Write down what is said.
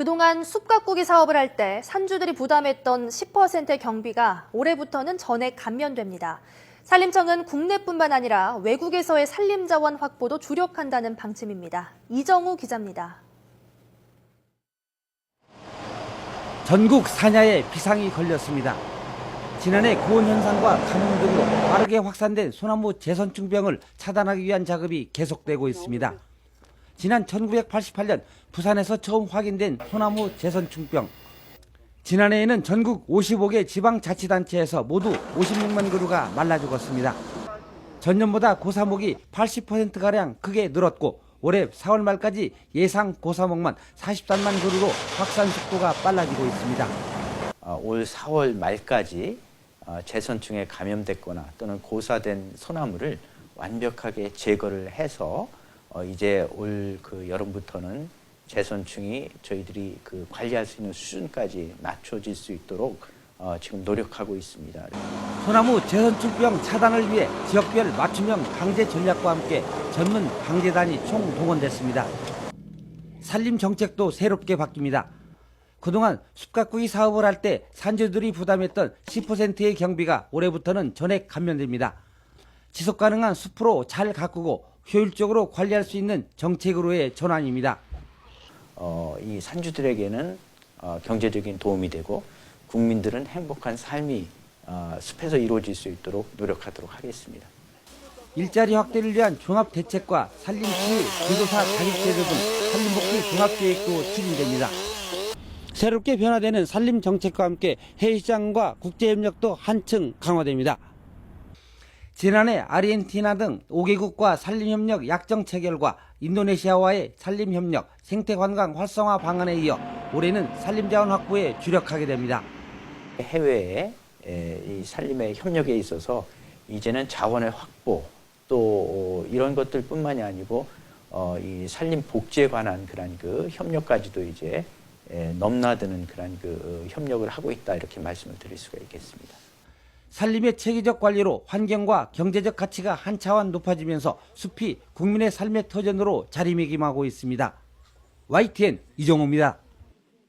그동안 숲가꾸기 사업을 할 때 산주들이 부담했던 10%의 경비가 올해부터는 전액 감면됩니다. 산림청은 국내뿐만 아니라 외국에서의 산림 자원 확보도 주력한다는 방침입니다. 이정우 기자입니다. 전국 사냐에 비상이 걸렸습니다. 지난해 고온 현상과 가뭄 등으로 빠르게 확산된 소나무 재선충병을 차단하기 위한 작업이 계속되고 있습니다. 지난 1988년 부산에서 처음 확인된 소나무 재선충병. 지난해에는 전국 55개 지방자치단체에서 모두 56만 그루가 말라 죽었습니다. 전년보다 고사목이 80%가량 크게 늘었고 올해 4월 말까지 예상 고사목만 43만 그루로 확산 속도가 빨라지고 있습니다. 어, 올 4월 말까지 어, 재선충에 감염됐거나 또는 고사된 소나무를 완벽하게 제거를 해서 어, 이제 올 그 여름부터는 재선충이 저희들이 그 관리할 수 있는 수준까지 낮춰질 수 있도록 어, 지금 노력하고 있습니다. 소나무 재선충병 차단을 위해 지역별 맞춤형 방제 전략과 함께 전문 방제단이 총 동원됐습니다. 산림 정책도 새롭게 바뀝니다. 그동안 숲가꾸기 사업을 할 때 산주들이 부담했던 10%의 경비가 올해부터는 전액 감면됩니다. 지속 가능한 숲으로 잘 가꾸고 효율적으로 관리할 수 있는 정책으로의 전환입니다. 어, 이 산주들에게는 어, 경제적인 도움이 되고 국민들은 행복한 삶이 어, 숲에서 이루어질 수 있도록 노력하도록 하겠습니다. 일자리 확대를 위한 종합 대책과 산림치 지도사 자격제도 등 산림복지 종합계획도 추진됩니다. 새롭게 변화되는 산림 정책과 함께 해외 시장과 국제 협력도 한층 강화됩니다. 지난해 아르헨티나 등 5개국과 산림협력 약정 체결과 인도네시아와의 산림협력, 생태관광 활성화 방안에 이어 올해는 산림자원 확보에 주력하게 됩니다. 해외에 에, 이 산림의 협력에 있어서 이제는 자원의 확보 또 어, 이런 것들뿐만이 아니고 어, 이 산림 복지에 관한 그런 그 협력까지도 이제 에, 넘나드는 그런 그 어, 협력을 하고 있다 이렇게 말씀을 드릴 수가 있겠습니다. 산림의 체계적 관리로 환경과 경제적 가치가 한 차원 높아지면서 숲이 국민의 삶의 터전으로 자리매김하고 있습니다. YTN 이종호입니다.